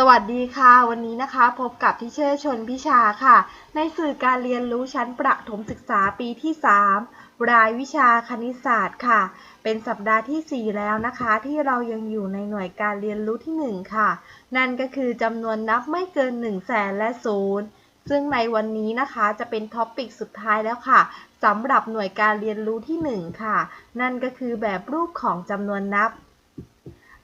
สวัสดีค่ะ วันนี้นะคะ พบกับทิเชอร์ชนพิชาค่ะ ในสื่อการเรียนรู้ชั้นประถมศึกษาปีที่ 3 รายวิชาคณิตศาสตร์ค่ะ เป็นสัปดาห์ทีสี่ 4 แล้วนะคะ ที่เรายังอยู่ในหน่วยการเรียนรู้ที่ 1 ค่ะ นั่นก็คือจำนวนนับไม่เกิน 1 0 0 0 0แสนและศูนย์ซึ่งในวันนี้นะคะจะเป็นท็อปิกสุดท้ายแล้วค่ะสำหรับหน่วยการเรียนรู้ที่ 1 ค่ะ นั่นก็คือแบบรูปของจำนวนนับ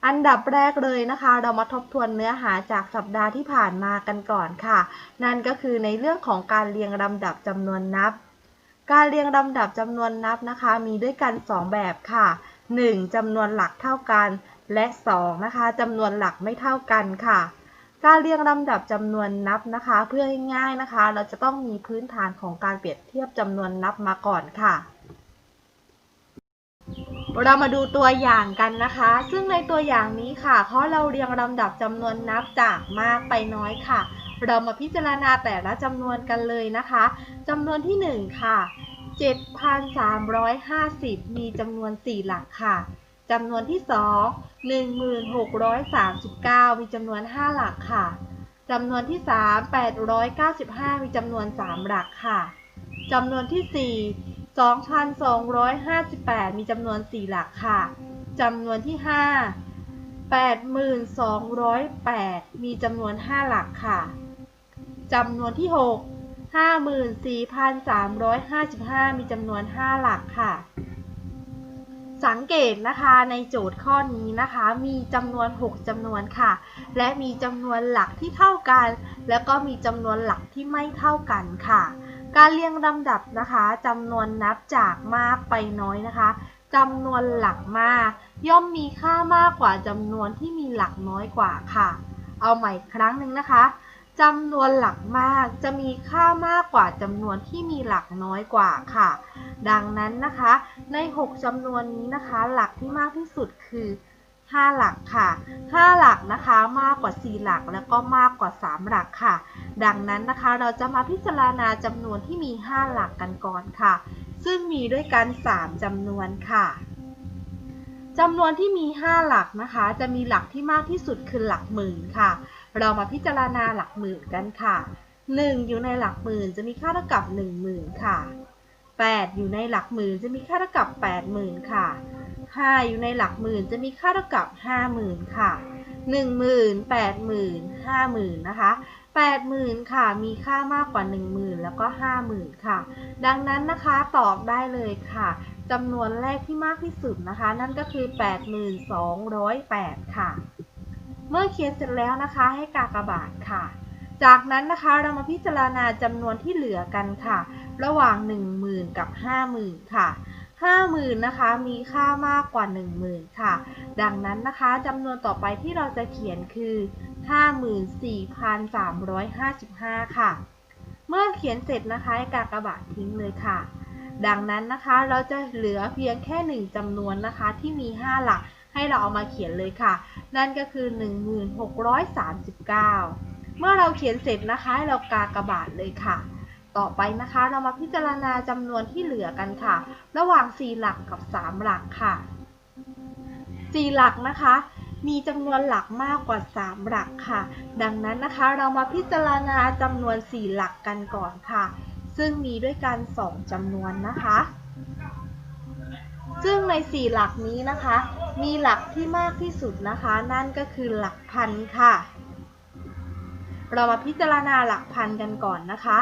อันดับแรกเลยนะคะ เรามาทบทวนเนื้อหาจากสัปดาห์ที่ผ่านมากันก่อนค่ะ นั่นก็คือในเรื่องของการเรียงลำดับจำนวนนับ การเรียงลำดับจำนวนนับนะคะ มีด้วยกัน 2 แบบค่ะ 1. จำนวนหลักเท่ากัน และ 2. นะคะจำนวนหลักไม่เท่ากันค่ะ การเรียงลำดับจำนวนนับนะคะ เพื่อให้ง่ายนะคะ เราจะต้องมีพื้นฐานของการเปรียบเทียบจำนวนนับมาก่อนค่ะ เรามาดูตัวอย่างกันนะคะ ซึ่งในตัวอย่างนี้ค่ะเพราะเราเรียงลำดับจำนวนนับจากมากไปน้อยค่ะ เรามาพิจารณาแต่ละจำนวนกันเลยนะคะจำนวนที่ 1 ค่ะ 7,350 มีจำนวน 4 หลักค่ะจำนวนที่ 2 1639 มีจำนวน 5 หลักค่ะจำนวนที่ 3 895 มีจำนวน 3 หลักค่ะจำนวนที่ 4 2,258 มีจำนวน 4 หลักค่ะ จำนวนที่ 5 8,208 มีจำนวน 5 หลักค่ะ จำนวนที่ 6 54,355 มีจำนวน 5 หลักค่ะ สังเกตนะคะในโจทย์ข้อนี้นะคะ มีจำนวน 6จำนวนค่ะ และมีจำนวนหลักที่เท่ากัน แล้วก็มีจำนวนหลักที่ไม่เท่ากันค่ะ การเรียงลำดับนะคะจำนวนนับจากมากไปน้อยนะคะจำนวนหลักมาก ย่อมมีค่ามากกว่าจำนวนที่มีหลักน้อยกว่าค่ะ เอาใหม่ครั้งหนึ่งนะคะจำนวนหลักมากจะมีค่ามากกว่าจำนวนที่มีหลักน้อยกว่าค่ะ ดังนั้นนะคะ ใน 6จำนวนนี้นะคะ หลักที่มากที่สุดคือ 5 หลักค่ะ 5 หลักนะคะมากกว่า 4 หลักแล้วก็มากกว่า 3 หลักค่ะ ดังนั้นนะคะเราจะมาพิจารณาจำนวนที่มี 5 หลักกันก่อนค่ะ ซึ่งมีด้วยกัน 3จำนวนค่ะจำนวนที่มี 5 หลักนะคะ จะมีหลักที่มากที่สุดคือหลักหมื่นค่ะ เรามาพิจารณาหลักหมื่นกันค่ะ 1 อยู่ในหลักหมื่นจะมีค่าเท่ากับ 1 0,000 ค่ะ 8 อยู่ในหลักหมื่นจะมีค่าเท่ากับ 80,000 ค่ะ 5อยู่ในหลักหมื่นจะมีค่าเท่ากับ 50,000 ค่ะ 10,000 80,000 50,000 นะคะ 80,000 ค่ะ มีค่ามากกว่า 10,000 แล้วก็ 50,000 ค่ะ ดังนั้นนะคะตอบได้เลยค่ะจำนวนแรกที่มากที่สุดนะคะ นั่นก็คือ 8208ค่ะ เมื่อเขียนเสร็จแล้วนะคะให้กากบาทค่ะจากนั้นนะคะเรามาพิจารณาจำนวนที่เหลือกันค่ะ ระหว่าง 10,000 กับ 50,000 ค่ะ 50,000นะคะ มีค่ามากกว่า 10,000 ค่ะ ดังนั้นนะคะจำนวนต่อไปที่เราจะเขียนคือ 54,355 ค่ะ เมื่อเขียนเสร็จนะคะให้กากบาททิ้งเลยค่ะ ดังนั้นนะคะเราจะเหลือเพียงแค่ 1จำนวนนะคะที่มี 5 หลักให้เราเอามาเขียนเลยค่ะ นั่นก็คือ 1639 เมื่อเราเขียนเสร็จนะคะ เรากากบาทเลยค่ะ ต่อไปนะคะ เรามาพิจารณาจำนวนที่เหลือกันค่ะ ระหว่าง 4 หลักกับ 3 หลักค่ะ 4 หลักนะคะ มีจำนวนหลักมากกว่า 3 หลักค่ะ ดังนั้นนะคะ เรามาพิจารณาจำนวน 4 หลักกันก่อนค่ะ ซึ่งมีด้วยกัน 2จำนวนนะคะ ซึ่งใน 4 หลักนี้นะคะ มีหลักที่มากที่สุดนะคะ นั่นก็คือหลักพันค่ะ เรามาพิจารณาหลักพันกันก่อนนะคะ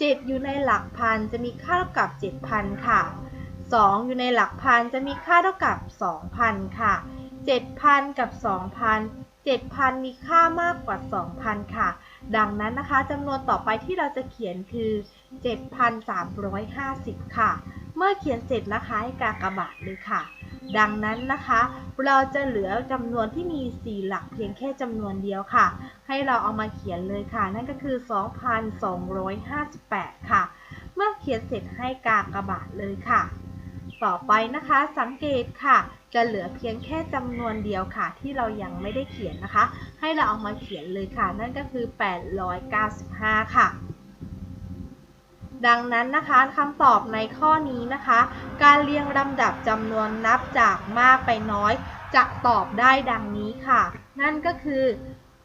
7 อยู่ในหลักพันจะมีค่าเท่ากับ 7,000 ค่ะ 2 อยู่ในหลักพันจะมีค่าเท่ากับ 2,000 ค่ะ 7,000 กับ 2,000 7,000 มีค่ามากกว่า 2,000 ค่ะ ดังนั้นนะคะจำนวนต่อไปที่เราจะเขียนคือ 7,350 ค่ะ เมื่อเขียนเสร็จนะคะให้กากบาทเลยค่ะ ดังนั้นนะคะ เราจะเหลือจำนวนที่มี 4 หลักเพียงแค่จำนวนเดียวค่ะ ให้เราเอามาเขียนเลยค่ะ นั่นก็คือ 2,258 ค่ะ เมื่อเขียนเสร็จให้กากระบาทเลยค่ะ ต่อไปนะคะสังเกตค่ะ จะเหลือเพียงแค่จำนวนเดียวค่ะ ที่เรายังไม่ได้เขียนนะคะ ให้เราเอามาเขียนเลยค่ะ นั่นก็คือ 895 ค่ะ ดังนั้นนะคะคำตอบในข้อนี้นะคะ การเรียงลำดับจำนวนนับจากมากไปน้อย จะตอบได้ดังนี้ค่ะ นั่นก็คือ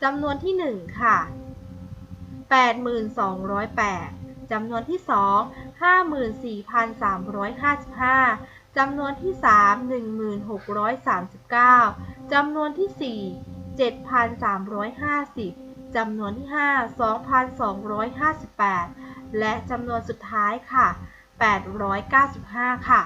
จำนวนที่ 1 ค่ะ 8208จำนวนที่ 2 54,355จำนวนที่ 3 1639จำนวนที่ 4 7,350จำนวนที่ 5 2,258 และจำนวนสุดท้ายค่ะ 895 ค่ะ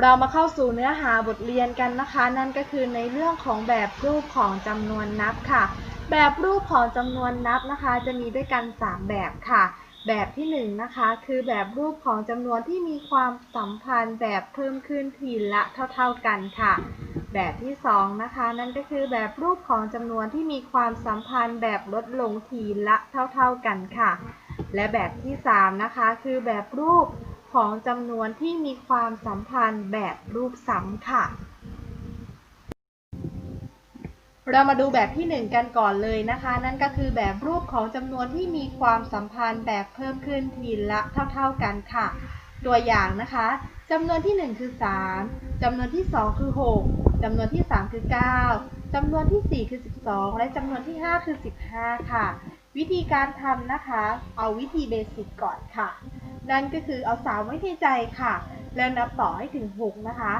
เรามาเข้าสู่เนื้อหาบทเรียนกันนะคะ นั่นก็คือในเรื่องของแบบรูปของจำนวนนับค่ะ แบบรูปของจำนวนนับนะคะ จะมีด้วยกัน 3 แบบค่ะ แบบที่1นงนะคะคือแบบรูปของจำนวนที่มีความสัมพันธ์แบบเพิ่มขึ้นทีละเท่า ๆกันค่ะ แบบที่2นะคะนั่นก็คือแบบรูปของจำนวนที่มีความสัมพันธ์แบบลดลงทีละเท่า ๆกันค่ะ และแบบที่3นะคะคือแบบรูปของจำนวนที่มีความสัมพันธ์แบบรูปซ้ำค่ะ เรามาดูแบบที่ 1 กันก่อนเลยนะคะ นั่นก็คือแบบรูปของจำนวนที่มีความสัมพันธ์แบบเพิ่มขึ้นทีละเท่า ๆกันค่ะ ตัวอย่างนะคะจำนวนที่ 1 คือ 3จำนวนที่ 2 คือ 6จำนวนที่ 3 คือ 9จำนวนที่ 4 คือ 12 และจำนวนที่ 5 คือ 15 ค่ะ วิธีการทำนะคะ เอาวิธีเบสิกก่อนค่ะ นั่นก็คือเอา 3 ไว้ในใจค่ะ แล้วนับต่อให้ถึง 6 นะคะ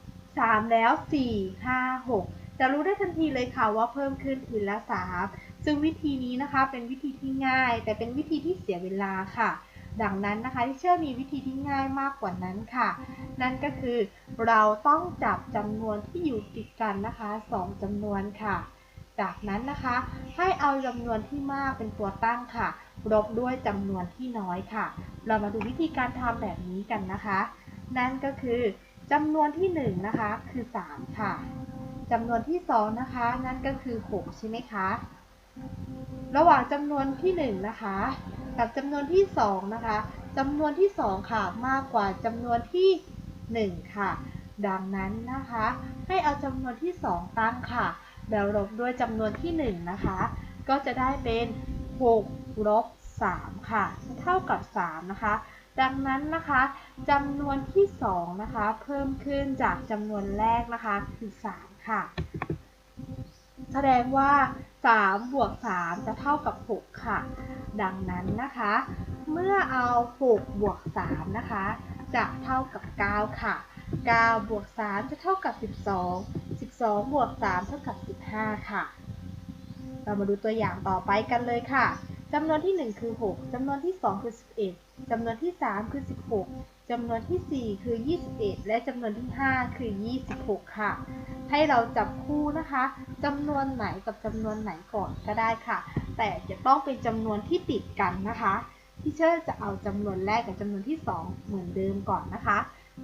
3 แล้ว 4 5 6 จะรู้ได้ทันทีเลยค่ะว่าเพิ่มขึ้นทีละ 3 ซึ่งวิธีนี้นะคะเป็นวิธีที่ง่าย แต่เป็นวิธีที่เสียเวลาค่ะ ดังนั้นนะคะที่เชื่อมีวิธีที่ง่ายมากกว่านั้นค่ะ นั่นก็คือเราต้องจับจำนวนที่อยู่ติดกันนะคะ 2จำนวนค่ะ จากนั้นนะคะให้เอาจำนวนที่มากเป็นตัวตั้งค่ะลบด้วยจำนวนที่น้อยค่ะ เรามาดูวิธีการทำแบบนี้กันนะคะ นั่นก็คือจำนวนที่1นะคะคือ 3 ค่ะ จำนวนที่ 2 นะคะ นั่นก็คือ 6 ใช่ไหมคะ ระหว่างจำนวนที่ 1 นะคะ กับจำนวนที่ 2 นะคะจำนวนที่ 2 ค่ะ มากกว่าจำนวนที่ 1 ค่ะ ดังนั้นนะคะ ให้เอาจำนวนที่ 2 ตั้งค่ะ แล้วลบด้วยจำนวนที่ 1 นะคะ ก็จะได้เป็น6ลบ3ค่ะ เท่ากับ 3 นะคะ ดังนั้นนะคะจำนวนที่ 2 นะคะ เพิ่มขึ้นจากจำนวนแรกนะคะคือ 3 ค่ะ แสดงว่า 3 บวก 3 จะเท่ากับ 6 ค่ะ ดังนั้นนะคะ เมื่อเอา 6 บวก 3 นะคะ จะเท่ากับ 9 ค่ะ 9 บวก 3 จะเท่ากับ 12 12 บวก 3 เท่ากับ 15 ค่ะ เรามาดูตัวอย่างต่อไปกันเลยค่ะจำนวนที่ 1 คือ 6จำนวนที่ 2 คือ 11จำนวนที่ 3 คือ 16จำนวนที่ 4 คือ 21 และจำนวนที่ 5 คือ 26 ค่ะ ให้เราจับคู่นะคะจำนวนไหนกับจำนวนไหนก่อนก็ได้ค่ะ แต่จะต้องเป็นจำนวนที่ติดกันนะคะที่เชอร์จะเอาจำนวนแรกกับจำนวนที่ 2 เหมือนเดิมก่อนนะคะ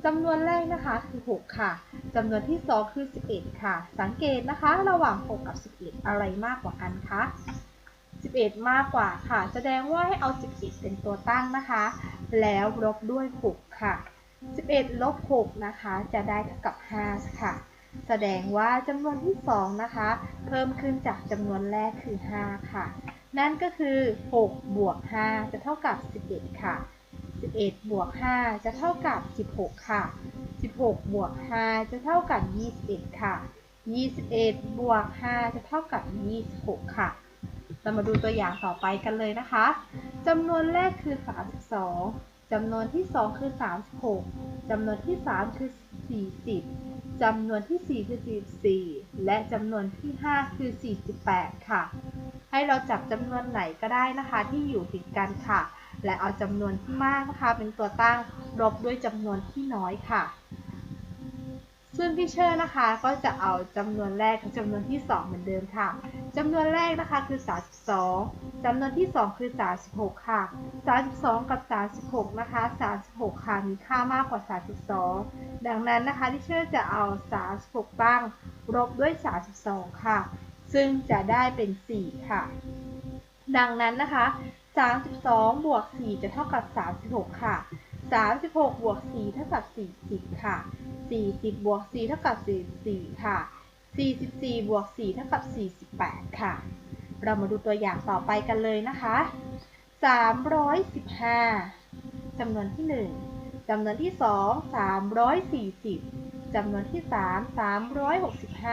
จำนวนแรกนะคะคือ 6 ค่ะจำนวนที่ 2 คือ 11 ค่ะ สังเกตนะคะ ระหว่าง 6 กับ 11 อะไรมากกว่ากันคะ11 มากกว่าค่ะ แสดงว่าให้เอา 11 เป็นตัวตั้งนะคะ แล้วลบด้วย 6 ค่ะ 11 ลบ 6 นะคะ จะได้เท่ากับ 5 ค่ะ แสดงว่าจำนวนที่ 2 นะคะ เพิ่มขึ้นจากจำนวนแรกคือ 5 ค่ะ นั่นก็คือ 6 บวก 5 จะเท่ากับ 11 ค่ะ 11 บวก 5 จะเท่ากับ 16 ค่ะ 16 บวก 5 จะเท่ากับ 21 ค่ะ 21 บวก 5 จะเท่ากับ 26 ค่ะ เรามาดูตัวอย่างต่อไปกันเลยนะคะจำนวนแรกคือ 32จำนวนที่ 2 คือ 36จำนวนที่ 3 คือ 40 จำนวนที่ 4 คือ 44 และจำนวนที่ 5 คือ 48 ค่ะ ให้เราจับจำนวนไหนก็ได้นะคะที่อยู่ติดกันค่ะ และเอาจำนวนที่มากนะคะเป็นตัวตั้งลบด้วยจำนวนที่น้อยค่ะ ซึ่งที่เชอร์นะคะก็จะเอาจำนวนแรกกับจำนวนที่ 2 เหมือนเดิมค่ะจำนวนแรกนะคะคือ 32จำนวนที่ 2 คือ 36 ค่ะ 32 กับ 36 นะคะ 36 ค่ะมีค่ามากกว่า 32 ดังนั้นนะคะที่เชอร์จะเอา 36 ตั้งลบด้วย 32 ค่ะ ซึ่งจะได้เป็น 4 ค่ะ ดังนั้นนะคะ 32 บวก 4 จะเท่ากับ 36 ค่ะ 36 บวก 4 เท่ากับ 40 ค่ะ 40 บวก 4 เท่ากับ 44 ค่ะ 44 บวก 4 เท่ากับ 48 ค่ะ เรามาดูตัวอย่างต่อไปกันเลยนะคะ 315จำนวนที่ 1จำนวนที่ 2 340จำนวนที่ 3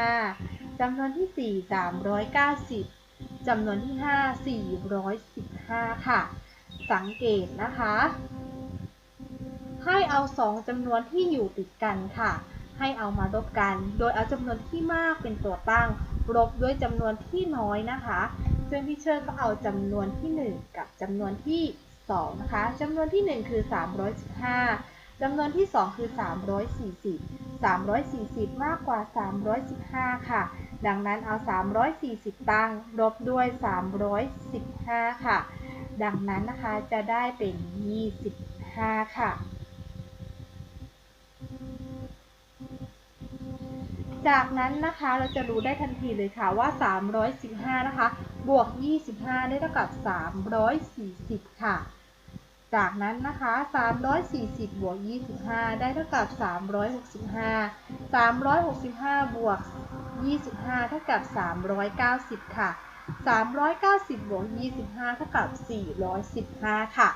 365จำนวนที่ 4 390จำนวนที่ 5 415 ค่ะ สังเกตนะคะ ให้เอา 2จำนวนที่อยู่ติดกันค่ะ ให้เอามาลบกัน โดยเอาจำนวนที่มากเป็นตัวตั้ง ลบด้วยจำนวนที่น้อยนะคะ ซึ่งพี่เชิญก็เอาจำนวนที่ 1 กับจำนวนที่ 2 นะคะจำนวนที่ 1 คือ 315จำนวนที่ 2 คือ 340 340 มากกว่า 315 ค่ะ ดังนั้นเอา 340 ตั้งลบด้วย 315 ค่ะ ดังนั้นนะคะจะได้เป็น 25 ค่ะ จากนั้นนะคะเราจะรู้ได้ทันทีเลยค่ะว่า 315 นะคะ บวก 25 ได้เท่ากับ 340 ค่ะ จากนั้นนะคะ 340 บวก 25 ได้เท่ากับ 365 365 บวก 25 เท่ากับ 390 ค่ะ 390 บวก 25 เท่ากับ 415 ค่ะ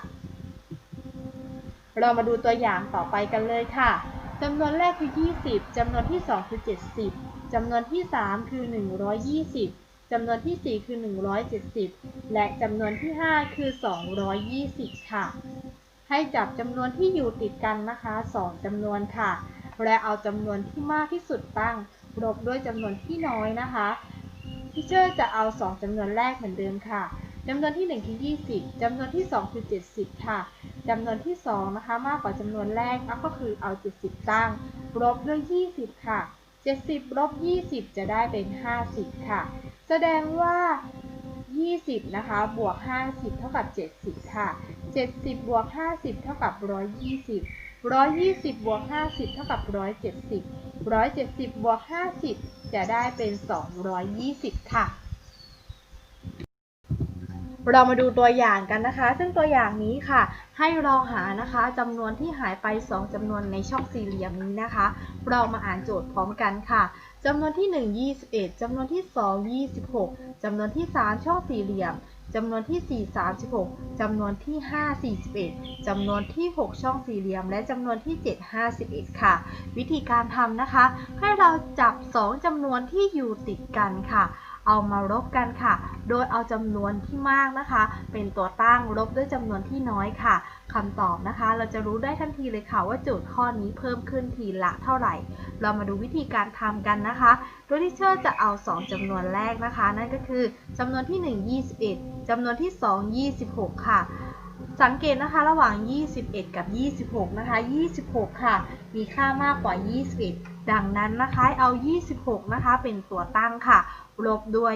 เรามาดูตัวอย่างต่อไปกันเลยค่ะ จำนวนแรกคือ 20 จำนวนที่ 2 คือ 70 จำนวนที่ 3 คือ 120 จำนวนที่ 4 คือ 170 และจำนวนที่ 5 คือ 220 ค่ะ ให้จับจำนวนที่อยู่ติดกันนะคะ 2จำนวนค่ะ และเอาจำนวนที่มากที่สุดตั้งลบด้วยจำนวนที่น้อยนะคะทิเชอร์จะเอา 2จำนวนแรกเหมือนเดิมค่ะ จำนวนที่ 1 คือ 20 จำนวนที่ 2 คือ 70 ค่ะ จำนวนที่ 2 นะคะ มากกว่าจำนวนแรกก็คือเอา 70 ตั้งลบด้วย 20 ค่ะ 70ลบ20 จะได้เป็น 50 ค่ะ แสดงว่า 20 นะคะ บวก 50 เท่ากับ 70 ค่ะ 70 บวก 50 เท่ากับ 120 120 บวก 50 เท่ากับ 170 170 บวก 50 จะได้เป็น 220 ค่ะ เรามาดูตัวอย่างกันนะคะ ซึ่งตัวอย่างนี้ค่ะ ให้เราหานะคะจำนวนที่หายไป 2จำนวนในช่องสี่เหลี่ยมนี้นะคะ เรามาอ่านโจทย์พร้อมกันค่ะจำนวนที่ 1 21จำนวนที่ 2 26จำนวนที่ 3 ช่องสี่เหลี่ยมจำนวนที่ 4 36 จำนวนที่ 5 41 จำนวนที่ 6 ช่องสี่เหลี่ยม และจำนวนที่ 7 51 ค่ะ วิธีการทำนะคะ ให้เราจับ 2จำนวนที่อยู่ติดกันค่ะ เอามาลบกันค่ะ โดยเอาจำนวนที่มากนะคะ เป็นตัวตั้งลบด้วยจำนวนที่น้อยค่ะคำตอบนะคะ เราจะรู้ได้ทันทีเลยค่ะว่าโจทย์ข้อนี้เพิ่มขึ้นทีละเท่าไหร่ เรามาดูวิธีการทำกันนะคะ โดยที่เชอร์จะเอา 2จำนวนแรกนะคะ นั่นก็คือจำนวนที่ 1 21จำนวนที่ 2 26 ค่ะสังเกตนะคะระหว่าง 21 กับ 26 นะคะ 26 ค่ะ มีค่ามากกว่า 21 ดังนั้นนะคะเอา 26 นะคะ เป็นตัวตั้งค่ะ ลบด้วย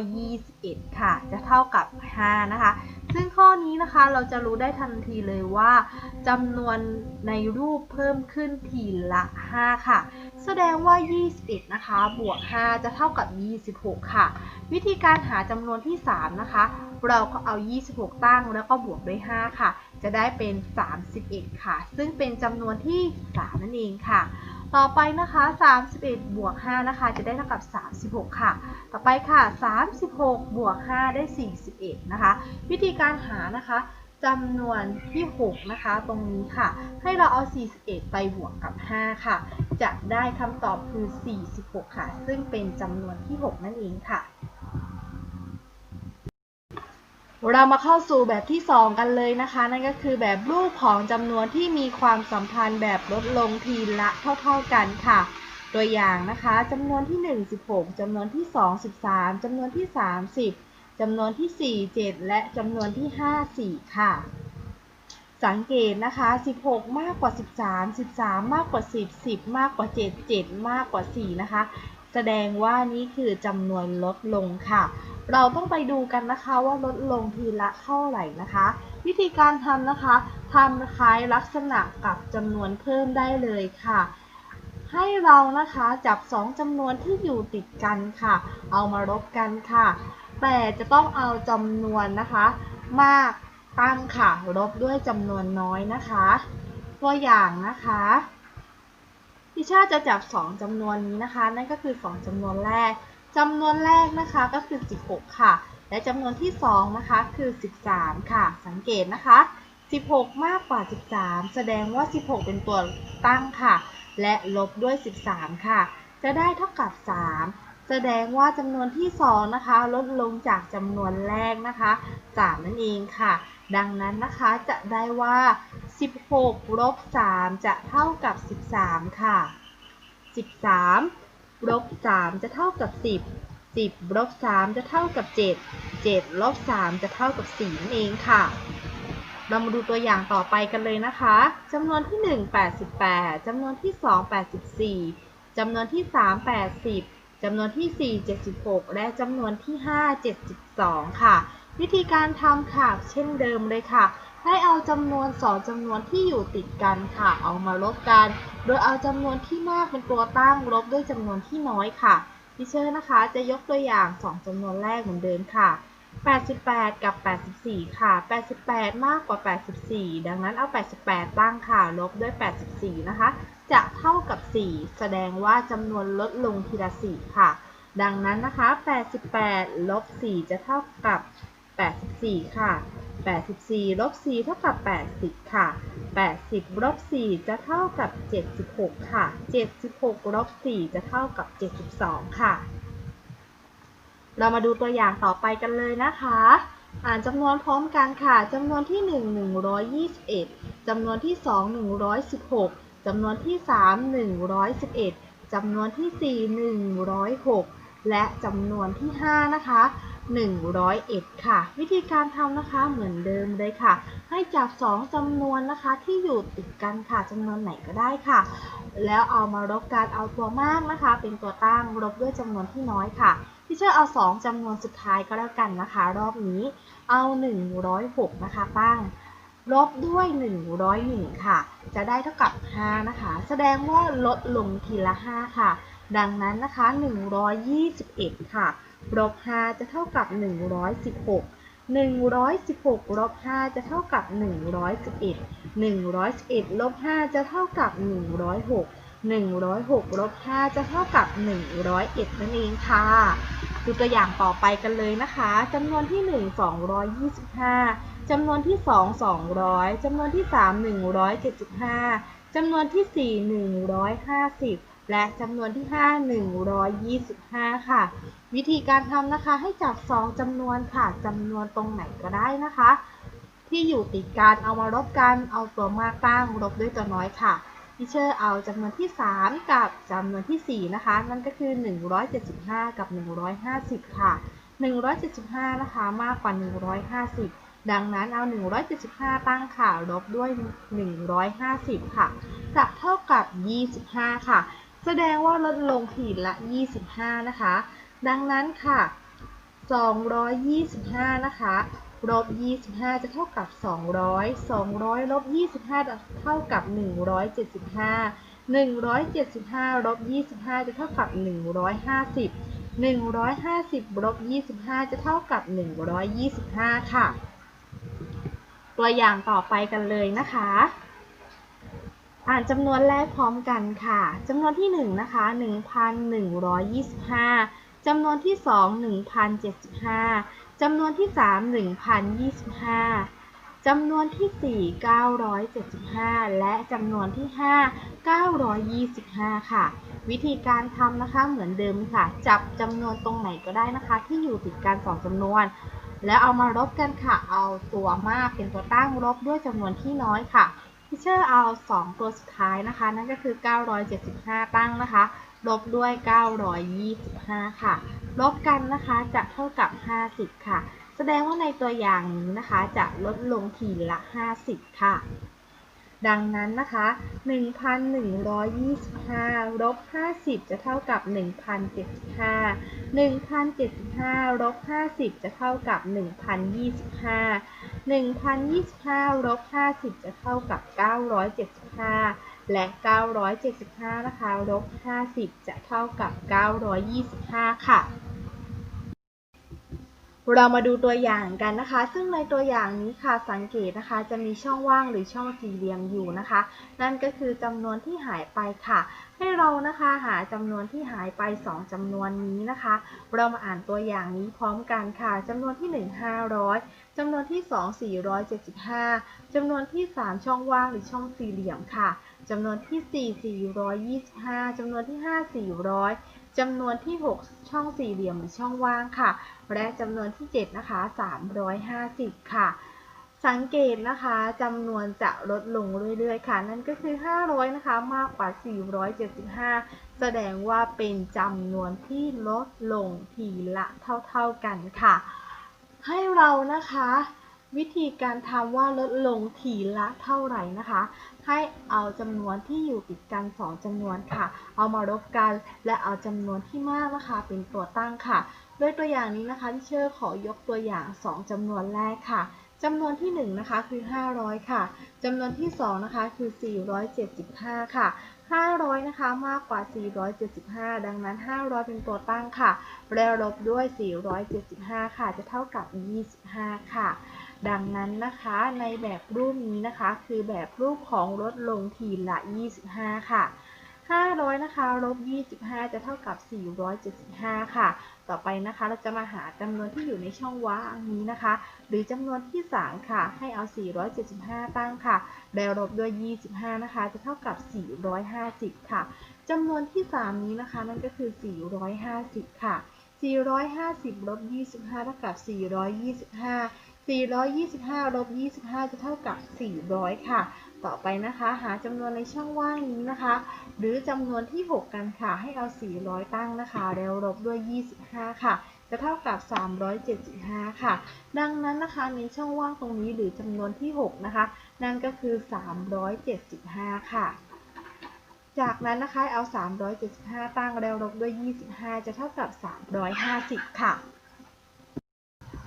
21 ค่ะ จะเท่ากับ 5 นะคะ ซึ่งข้อนี้นะคะเราจะรู้ได้ทันทีเลยว่าจำนวนในรูปเพิ่มขึ้นทีละ 5 ค่ะ แสดงว่า 21 นะคะ บวก 5 จะเท่ากับ 26 ค่ะ วิธีการหาจำนวนที่ 3 นะคะ เราก็เอา 26 ตั้งแล้วก็บวกด้วย 5 ค่ะ จะได้เป็น 31 ค่ะ ซึ่งเป็นจำนวนที่ 3 นั่นเองค่ะ ต่อไปนะคะ 31 บวก 5 นะคะ จะได้เท่ากับ 36 ค่ะ ต่อไปค่ะ 36 บวก 5 ได้ 41 นะคะ วิธีการหานะคะจำนวนที่ 6 นะคะ ตรงนี้ค่ะ ให้เราเอา 41 ไปบวกกับ 5 ค่ะ จะได้คำตอบคือ 46 ค่ะ ซึ่งเป็นจำนวนที่ 6 นั่นเองค่ะ เรามาเข้าสู่แบบที่ 2 กันเลยนะคะ นั่นก็คือแบบรูปของจำนวนที่มีความสัมพันธ์แบบลดลงทีละเท่า ๆกันค่ะ ตัวอย่างนะคะจำนวนที่ 1 16จำนวนที่ 2 13จำนวนที่ 30จำนวนที่ 4 7 และจำนวนที่ 5 4 ค่ะ สังเกตนะคะ 16 มากกว่า 13 13 มากกว่า 10 10 มากกว่า 7 7 มากกว่า 4 นะคะ แสดงว่านี่คือจำนวนลดลงค่ะ เราต้องไปดูกันนะคะว่าลดลงทีละเท่าไหร่นะคะ วิธีการทำนะคะทำคล้ายลักษณะกับจำนวนเพิ่มได้เลยค่ะ ให้เรานะคะจับ 2จำนวนที่อยู่ติดกันค่ะ เอามาลบกันค่ะ แต่จะต้องเอาจำนวนนะคะ มากตั้งค่ะ ลบด้วยจำนวนน้อยนะคะ ตัวอย่างนะคะพิชาจะจับ 2จำนวนนี้นะคะ นั่นก็คือ 2จำนวนแรก จำนวนแรกนะคะก็คือ 16 ค่ะ และจำนวนที่ 2 นะคะคือ 13 ค่ะ สังเกตนะคะ 16 มากกว่า 13 แสดงว่า 16 เป็นตัวตั้งค่ะ และลบด้วย 13 ค่ะ จะได้เท่ากับ 3 แสดงว่าจำนวนที่ 2 นะคะ ลดลงจากจำนวนแรกนะคะ 3 นั่นเองค่ะ ดังนั้นนะคะจะได้ว่า 16 ลบ 3 จะเท่ากับ 13 ค่ะ 13 ลบ3จะเท่ากับ10 10ลบ3จะเท่ากับ7 7ลบ3จะเท่ากับ4นั่นเองค่ะ เรามาดูตัวอย่างต่อไปกันเลยนะคะจำนวนที่1 88จำนวนที่2 84จำนวนที่3 80จำนวนที่ 4 76 และจำนวนที่ 5 72 ค่ะ วิธีการทำค่ะ เช่นเดิมเลยค่ะ ให้เอาจำนวน2จำนวนที่อยู่ติดกันค่ะ เอามาลบกัน โดยเอาจำนวนที่มากเป็นตัวตั้งลบด้วยจำนวนที่น้อยค่ะทิเชอร์นะคะจะยกตัวอย่าง 2จำนวนแรกเหมือนเดิมค่ะ 88 กับ 84 ค่ะ 88 มากกว่า 84 ดังนั้นเอา 88 ตั้งค่ะ ลบด้วย 84 นะคะ จะเท่ากับ 4 แสดงว่าจำนวนลดลงทีละ 4 ค่ะ ดังนั้นนะคะ 88 ลบ 4 จะเท่ากับ 84 ค่ะ 84ลบ4เท่ากับ 80 ค่ะ 80ลบ4จะเท่ากับ 76 ค่ะ 76ลบ4จะเท่ากับ 72 ค่ะ เรามาดูตัวอย่างต่อไปกันเลยนะคะ อ่านจำนวนพร้อมกันค่ะจำนวนที่ 1 121จำนวนที่ 2 116จำนวนที่ 3 111จำนวนที่ 4 106 และจำนวนที่ 5 นะคะ 101 ค่ะ วิธีการทำนะคะเหมือนเดิมเลยค่ะ ให้จับ 2จำนวนนะคะที่อยู่ติดกันค่ะจำนวนไหนก็ได้ค่ะ แล้วเอามารบกันเอาตัวมากนะคะ เป็นตัวตั้งลบด้วยจำนวนที่น้อยค่ะที่เชื่อเอา 2จำนวนสุดท้ายก็แล้วกันนะคะ รอบนี้เอา 106 นะคะตั้งลบด้วย 101 ค่ะ จะได้เท่ากับ 5 นะคะ แสดงว่าลดลงทีละ 5 ค่ะ ดังนั้นนะคะ 121 ค่ะ ลบ5จะเท่ากับ 116 116ลบ5จะเท่ากับ 111 111ลบ5จะเท่ากับ 106 106ลบ5จะเท่ากับ 101 นั่นเองค่ะ ดูตัวอย่างต่อไปกันเลยนะคะจำนวนที่ 1 225จำนวนที่ 2 200จำนวนที่ 3 175จำนวนที่ 4 150 และจำนวนที่ 5 125 ค่ะ วิธีการทำนะคะให้จับ 2จำนวนค่ะจำนวนตรงไหนก็ได้นะคะ ที่อยู่ติดกันเอามารบกันเอาตัวมากตั้งลบด้วยตัวน้อยค่ะทิเชอร์เอาจำนวนที่ 3 กับจำนวนที่ 4 นะคะ นั่นก็คือ 175 กับ 150 ค่ะ 175 นะคะ มากกว่า 150 ดังนั้นเอา 175 ตั้งค่ะ ลบด้วย 150 ค่ะ จะเท่ากับ 25 ค่ะ แสดงว่าลดลงขีดละ 25 นะคะ ดังนั้นค่ะ 225 นะคะลบ25 จะเท่ากับ 200 200ลบ25 จะเท่ากับ 175 175ลบ25 จะเท่ากับ 150 150ลบ25 จะเท่ากับ 125 ค่ะ ตัวอย่างต่อไปกันเลยนะคะ อ่านจำนวนแรกพร้อมกันค่ะจำนวนที่1นะคะ1,125จำนวนที่ 2 1,075จำนวนที่ 3 1,025จำนวนที่ 4 975 และจำนวนที่ 5 925 ค่ะ วิธีการทำนะคะเหมือนเดิมค่ะ จับจำนวนตรงไหนก็ได้นะคะ ที่อยู่ติดกัน2จำนวน แล้วเอามาลบกันค่ะ เอาตัวมากเป็นตัวตั้งลบด้วยจำนวนที่น้อยค่ะ ทิเชอร์เอา 2 ตัวสุดท้ายนะคะ นั่นก็คือ 975 ตั้งนะคะ ลบด้วย 925 ค่ะ ลบกันนะคะจะเท่ากับ 50 ค่ะ แสดงว่าในตัวอย่างนี้นะคะ จะลดลงทีละ 50 ค่ะ ดังนั้นนะคะ 1,125 ลบ 50 จะเท่ากับ 1,075 1,075 ลบ 50 จะเท่ากับ 1,025 1,025ลบ50 จะเท่ากับ 975 และ 975 นะคะลบ50 จะเท่ากับ 925 ค่ะ เรามาดูตัวอย่างกันนะคะ ซึ่งในตัวอย่างนี้ค่ะสังเกตนะคะ จะมีช่องว่างหรือช่องสี่เหลี่ยมอยู่นะคะ นั่นก็คือจำนวนที่หายไปค่ะ ให้เรานะคะหาจำนวนที่หายไป 2จำนวนนี้นะคะ เรามาอ่านตัวอย่างนี้พร้อมกันค่ะจำนวนที่ 1 500 จำนวนที่ 2 475 จำนวนที่ 3 ช่องว่างหรือช่องสี่เหลี่ยมค่ะ จำนวนที่ 4 425 จำนวนที่ 5 400 จำนวนที่ 6 ช่องสี่เหลี่ยมหรือช่องว่างค่ะ และจำนวนที่ 7 นะคะ 350 ค่ะ สังเกตนะคะจำนวนจะลดลงเรื่อยๆ ค่ะ นั่นก็คือ 500 นะคะ มากกว่า 475 แสดงว่าเป็นจำนวนที่ลดลงทีละเท่า ๆกันค่ะ ให้เรานะคะ วิธีการทำว่าลดลงทีละเท่าไหร่นะคะ ให้เอาจำนวนที่อยู่ติดกัน 2จำนวนค่ะ เอามารบกันและเอาจำนวนที่มากนะคะ เป็นตัวตั้งค่ะ ด้วยตัวอย่างนี้นะคะที่เชอร์ขอยกตัวอย่าง 2จำนวนแรกค่ะจำนวนที่1นะคะคือ 500 ค่ะ จำนวนที่ 2 นะคะ คือ 475 ค่ะ 500 นะคะ มากกว่า 475 ดังนั้น 500 เป็นตัวตั้งค่ะ แล้วลบด้วย 475 ค่ะ จะเท่ากับ 25 ค่ะ ดังนั้นนะคะในแบบรูปนี้นะคะ คือแบบรูปของลดลงทีละ 25 ค่ะ 500นะคะลบ25 จะเท่ากับ 475 ค่ะ ต่อไปนะคะเราจะมาหาจำนวนที่อยู่ในช่องว่างนี้นะคะ หรือจำนวนที่3ค่ะ ให้เอา 475 ตั้งค่ะ แล้วลบด้วย 25 นะคะ จะเท่ากับ 450 ค่ะจำนวนที่3นี้นะคะ นั่นก็คือ 450 ค่ะ 450 ลบ 25 เท่ากับ 425 425 ลบ 25 จะเท่ากับ 400 ค่ะ ต่อไปนะคะ หาจำนวนในช่องว่างนี้นะคะ หรือจำนวนที่ 6 กันค่ะ ให้เอา 400 ตั้งนะคะ แล้วลบด้วย 25 ค่ะ จะเท่ากับ 375 ค่ะ ดังนั้นนะคะในช่องว่างตรงนี้หรือจำนวนที่ 6 นะคะ นั่นก็คือ 375 ค่ะ จากนั้นนะคะเอา 375 ตั้งแล้วลบด้วย 25 จะเท่ากับ 350 ค่ะ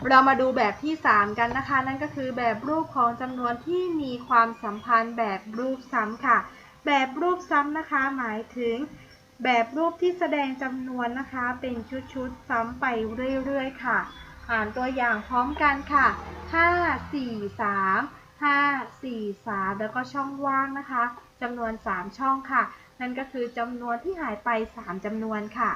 เรามาดูแบบที่ 3 กันนะคะ นั่นก็คือแบบรูปของจำนวนที่มีความสัมพันธ์แบบรูปซ้ำค่ะ แบบรูปซ้ำนะคะ หมายถึง แบบรูปที่แสดงจำนวนนะคะ เป็นชุดๆซ้ำไปเรื่อยๆค่ะ อ่านตัวอย่างพร้อมกันค่ะ 5 4 3 5 4 3 แล้วก็ช่องว่างนะคะจำนวน 3 ช่องค่ะ นั่นก็คือจำนวนที่หายไป 3จำนวนค่ะ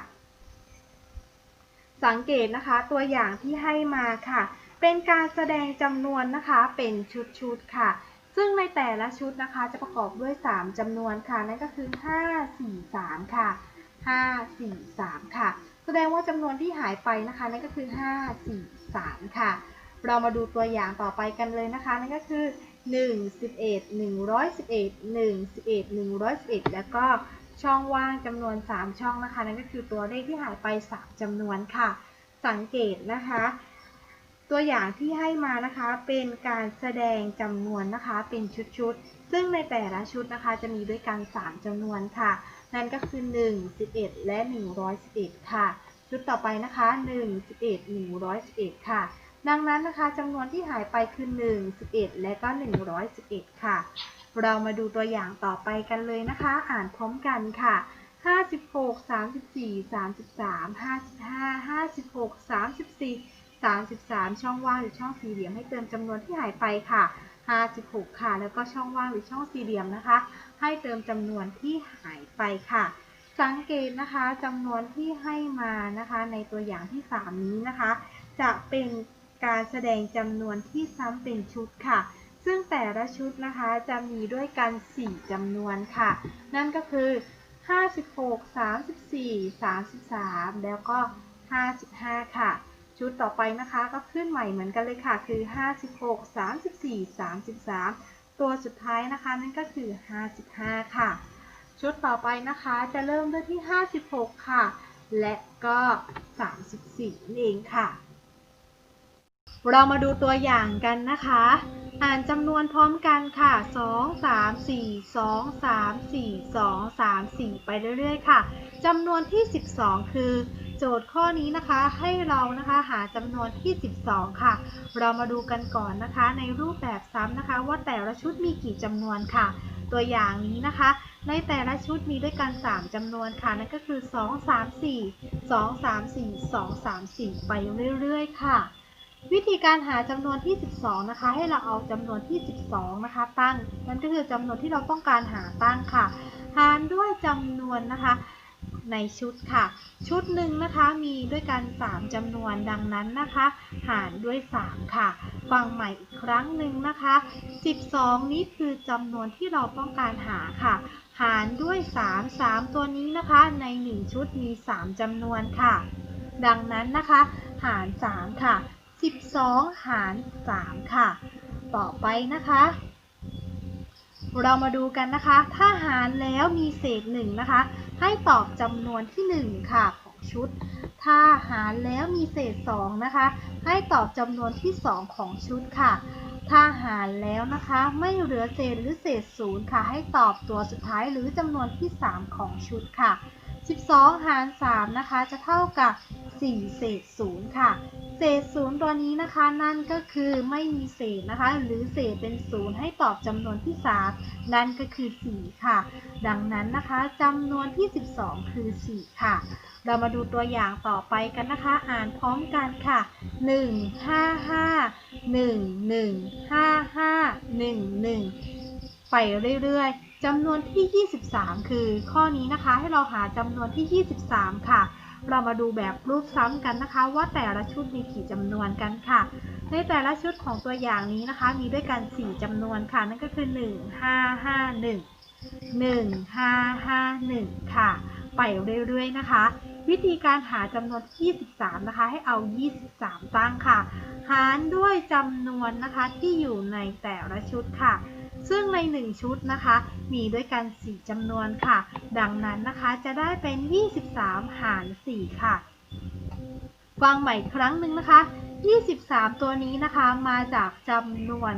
สังเกตนะคะตัวอย่างที่ให้มาค่ะ เป็นการแสดงจำนวนนะคะเป็นชุดๆค่ะ ซึ่งในแต่ละชุดนะคะจะประกอบด้วย 3จำนวนค่ะ นั่นก็คือ 5 4 3 ค่ะ 5 4 3 ค่ะ แสดงว่าจำนวนที่หายไปนะคะ นั่นก็คือ 5 4 3 ค่ะ เรามาดูตัวอย่างต่อไปกันเลยนะคะ นั่นก็คือ 1 11 111 1 11 111 แล้วก็ ช่องว่างจำนวน 3 ช่องนะคะ นั่นก็คือตัวเลขที่หายไป 3จำนวนค่ะ สังเกตนะคะ ตัวอย่างที่ให้มานะคะเป็นการแสดงจำนวนนะคะ เป็นชุดๆ ซึ่งในแต่ละชุดนะคะ จะมีด้วยกัน 3จำนวนค่ะ นั่นก็คือ 1 11 และ 111 ค่ะ ชุดต่อไปนะคะ 1 11 111 ค่ะ ดังนั้นนะคะจำนวนที่หายไปคือ 1 11 และก็ 111 ค่ะ เรามาดูตัวอย่างต่อไปกันเลยนะคะ อ่านพร้อมกันค่ะ 56 34 33 55 56 34 33 ช่องว่างหรือช่องสี่เหลี่ยมให้เติมจำนวนที่หายไปค่ะ 56 ค่ะ แล้วก็ช่องว่างหรือช่องสี่เหลี่ยมนะคะ ให้เติมจำนวนที่หายไปค่ะ สังเกตนะคะจำนวนที่ให้มานะคะในตัวอย่างที่ 3 นี้นะคะ จะเป็นการแสดงจำนวนที่ซ้ำเป็นชุดค่ะ ซึ่งแต่ละชุดนะคะจะมีด้วยกัน 4จำนวนค่ะ นั่นก็คือ 56 34 33 แล้วก็ 55 ค่ะ ชุดต่อไปนะคะก็ขึ้นใหม่เหมือนกันเลยค่ะ คือ 56 34 33 ตัวสุดท้ายนะคะนั่นก็คือ 55 ค่ะ ชุดต่อไปนะคะจะเริ่มด้วยที่ 56 ค่ะ และก็ 34นั่นเองค่ะ เรามาดูตัวอย่างกันนะคะ อ่านจำนวนพร้อมกันค่ะ 2 3 4 2 3 4 2 3 4 ไปเรื่อยๆ ค่ะจำนวนที่ 12 คือ โจทย์ข้อนี้นะคะให้เรานะคะหาจำนวนที่ 12 ค่ะ เรามาดูกันก่อนนะคะ ในรูปแบบซ้ำนะคะ ว่าแต่ละชุดมีกี่จำนวนค่ะ ตัวอย่างนี้นะคะ ในแต่ละชุดมีด้วยกัน 3จำนวนค่ะ นั่นก็คือ 2 3 4 2 3 4 2 3 4 ไปเรื่อยๆ ค่ะ วิธีการหาจำนวนที่ 12 นะคะ ให้เราเอาจำนวนที่ 12 นะคะ ตั้งนั่นก็คือจำนวนที่เราต้องการหาตั้งค่ะ หารด้วยจำนวนนะคะในชุดค่ะ ชุดหนึ่งนะคะมีด้วยกัน 3จำนวนดังนั้นนะคะ หารด้วย 3 ค่ะ ฟังใหม่อีกครั้งหนึ่งนะคะ 12 นี้คือจำนวนที่เราต้องการหาค่ะ หารด้วย 3 3 ตัวนี้นะคะ ใน 1 ชุดมี 3จำนวนค่ะ ดังนั้นนะคะ หาร 3 ค่ะ 12 หาร 3 ค่ะ ต่อไปนะคะ เรามาดูกันนะคะ ถ้าหารแล้วมีเศษ1นะคะ ให้ตอบจำนวนที่ 1 ค่ะของชุด ถ้าหารแล้วมีเศษ2นะคะ ให้ตอบจำนวนที่ 2 ของชุดค่ะ ถ้าหารแล้วนะคะ ไม่เหลือเศษหรือเศษศูนย์ค่ะ ให้ตอบตัวสุดท้ายหรือจำนวนที่ 3 ของชุดค่ะ 12 หาร 3 นะคะ จะเท่ากับ 4 เศษศูนย์ค่ะ เศษศูนย์ตัวนี้นะคะ นั่นก็คือไม่มีเศษนะคะ หรือเศษเป็นศูนย์ให้ตอบจำนวนที่ 3 นั่นก็คือ 4 ค่ะ ดังนั้นนะคะจำนวนที่ 12 คือ 4 ค่ะ เรามาดูตัวอย่างต่อไปกันนะคะ อ่านพร้อมกันค่ะ 1 5 5 1 1 5 5 1 1 ไปเรื่อยๆ จำนวนที่ 23 คือ ข้อนี้นะคะให้เราหาจำนวนที่ 23 ค่ะ เรามาดูแบบรูปซ้ำกันนะคะ ว่าแต่ละชุดมีกี่จำนวนกันค่ะ ในแต่ละชุดของตัวอย่างนี้นะคะ มีด้วยกัน 4จำนวนค่ะ นั่นก็คือ 1 5 5 1 1 5 5 1 ค่ะ ไปเรื่อยๆนะคะ วิธีการหาจำนวนที่23 นะคะ ให้เอา 23 ตั้งค่ะ หารด้วยจำนวนนะคะที่อยู่ในแต่ละชุดค่ะ ซึ่งใน 1 ชุดนะคะ มีด้วยกัน 4จำนวนค่ะ ดังนั้นนะคะจะได้เป็น 23 หาร 4 ค่ะ ฟังใหม่อีกครั้งหนึ่งนะคะ 23 ตัวนี้นะคะมาจากจำนวน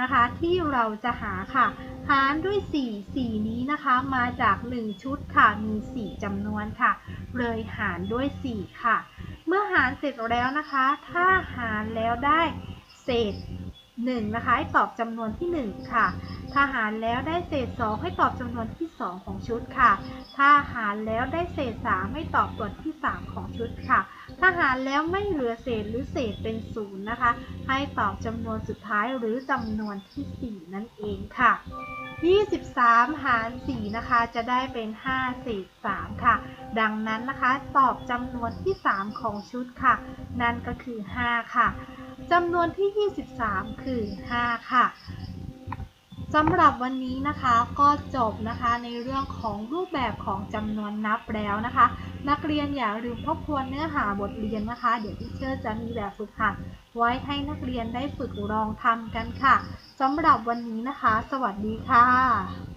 นะคะที่เราจะหาค่ะ หารด้วย 4 4 นี้นะคะมาจาก 1 ชุดค่ะมี 4จำนวนค่ะ เลยหารด้วย 4 ค่ะ เมื่อหารเสร็จแล้วนะคะ ถ้าหารแล้วได้เศษ 1นะคะให้ตอบจำนวนที่ 1 ค่ะ ถ้าหารแล้วได้เศษ 2 ให้ตอบจำนวนที่ 2 ของชุดค่ะ ถ้าหารแล้วได้เศษ 3 ให้ตอบตัวที่ 3 ของชุดค่ะ ถ้าหารแล้วไม่เหลือเศษหรือเศษเป็นศูนย์นะคะ ให้ตอบจำนวนสุดท้ายหรือจำนวนที่ 4 นั่นเองค่ะ 23 หาร 4 นะคะ จะได้เป็น 5 เศษ 3 ค่ะ ดังนั้นนะคะ ตอบจำนวนที่ 3 ของชุดค่ะ นั่นก็คือ 5 ค่ะ จำนวนที่ 23 คือ 5 ค่ะสำหรับวันนี้นะคะก็จบนะคะในเรื่องของรูปแบบของจำนวนนับแล้วนะคะ นักเรียนอย่าลืมทบทวนเนื้อหาบทเรียนนะคะ เดี๋ยวที่เชื่อจะมีแบบฝึกหัดไว้ให้นักเรียนได้ฝึกลองทำกันค่ะสำหรับวันนี้นะคะ สวัสดีค่ะ